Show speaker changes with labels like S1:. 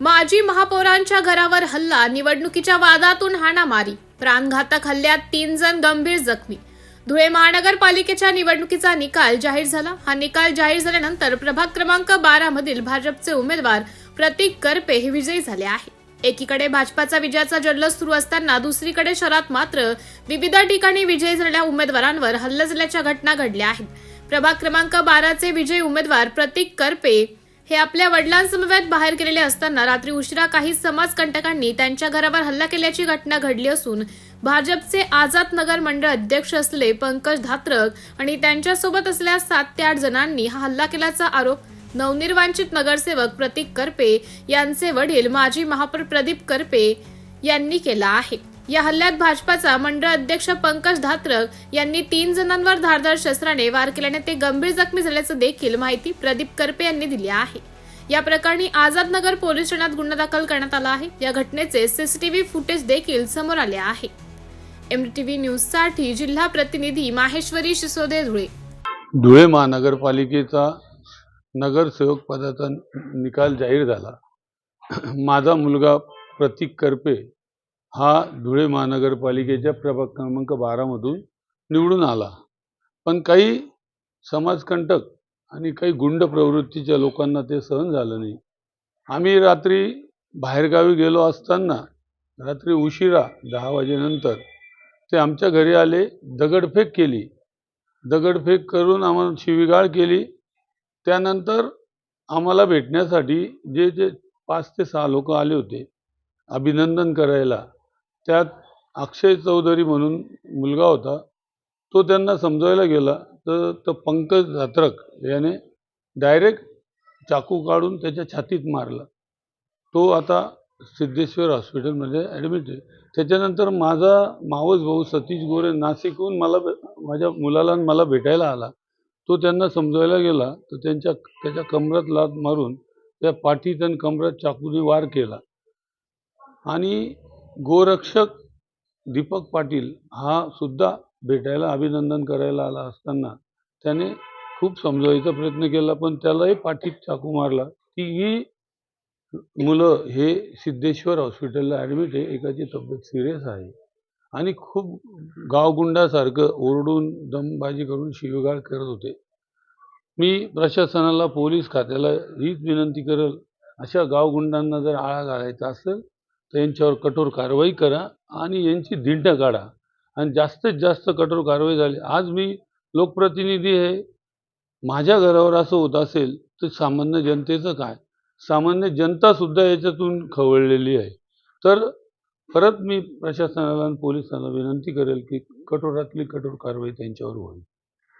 S1: माजी महापौरांच्या घरावर हल्ला निवडणुकीच्या वादातून हाणामारी प्राणघातक हल्ल्यात तीन जण गंभीर जखमी. धुळे महानगरपालिकेच्या निवडणुकीचा निकाल जाहीर झाला. हा निकाल जाहीर झाल्यानंतर प्रभाग क्रमांक बारा मधील भाजपचे उमेदवार प्रतीक करपे हे विजयी झाले आहे. एकीकडे भाजपाचा विजयाचा जल्लोष सुरू असताना दुसरीकडे शहरात मात्र विविध ठिकाणी विजयी झालेल्या उमेदवारांवर हल्ला झाल्याच्या घटना घडल्या आहेत. प्रभाग क्रमांक बाराचे विजयी उमेदवार प्रतीक करपे हे आपल्या वडिलांसमवेत बाहेर गेलेले असताना रात्री उशिरा काही समाजकंटकांनी त्यांच्या घरावर हल्ला केल्याची घटना घडली असून भाजपचे आझाद नगर मंडळ अध्यक्ष असले पंकज धात्रक आणि त्यांच्यासोबत असलेल्या सात ते आठ जणांनी हा हल्ला केल्याचा आरोप नवनिर्वांचित नगरसेवक प्रतीक करपे यांचे वडील माजी महापौर प्रदीप करपे यांनी केला आहे. या हल्ल्यात भाजपाचा मंडळ अध्यक्ष पंकज धात्रक यांनी तीन जणांवर धारदार शस्त्राने वार केल्याने ते गंभीर जखमी झाल्याचं देखील माहिती प्रदीप करपे यांनी दिली आहे. या प्रकरणी आझाद नगर पोलीस ठाण्यात गुन्हा दाखल करण्यात आला आहे. या घटनेचे सीसीटीव्ही फुटेज देखील समोर आले आहे. एमटीव्ही न्यूजसाठी जिल्हा प्रतिनिधी माहेश्वरी शिसोदे धुळे.
S2: धुळे महानगरपालिकेचा नगरसेवक पदाचा निकाल जाहीर झाला. माझा मुलगा प्रतीक करपे हा धुळे महानगरपालिकेच्या प्रभाग क्रमांक बारामधून निवडून आला. पण काही समाजकंटक आणि काही गुंड प्रवृत्तीच्या लोकांना ते सहन झालं नाही. आम्ही रात्री बाहेरगावी गेलो असताना रात्री उशिरा दहा वाजेनंतर ते आमच्या घरी आले दगडफेक केली. दगडफेक करून आम्हाला शिवीगाळ केली. त्यानंतर आम्हाला भेटण्यासाठी जे जे पाच ते सहा लोक आले होते अभिनंदन करायला. त्यात अक्षय चौधरी म्हणून मुलगा होता तो त्यांना समजवायला गेला तर तो पंकज धात्रक याने डायरेक्ट चाकू काढून त्याच्या छातीत मारला. तो आता सिद्धेश्वर हॉस्पिटलमध्ये ॲडमिट आहे. त्याच्यानंतर माझा मावस भाऊ सतीश गोरे नाशिकहून मला माझ्या मुलाला मला भेटायला आला. तो त्यांना समजवायला गेला तर त्यांच्या त्याच्या कमरात लात मारून त्या पाठीत आणि कमरात चाकूने वार केला. आणि गोरक्षक दीपक पाटील हा सुद्धा भेटायला अभिनंदन करायला आला असताना त्याने खूप समजवायचा प्रयत्न केला पण त्यालाही पाठीत चाकू मारला. की ही मुलं हे सिद्धेश्वर हॉस्पिटलला ॲडमिट आहे एकाची तब्येत सिरियस आहे. आणि खूप गावगुंडासारखं ओरडून दमबाजी करून शिवगाळ करत होते. मी प्रशासनाला पोलीस खात्याला हीच विनंती करेल अशा गावगुंडांना जर आळा घालायचा असेल तर यांच्यावर कठोर कारवाई करा आणि यांची धिंड काढा. आणि जास्तीत जास्त कठोर कारवाई झाली. आज मी लोकप्रतिनिधी आहे. माझ्या घरावर असं होत असेल तर सामान्य जनतेचं काय? सामान्य जनतासुद्धा याच्यातून खवळलेली आहे. तर परत मी प्रशासनाला आणि पोलिसांना विनंती करेल की कठोरातली कठोर कारवाई त्यांच्यावर होईल.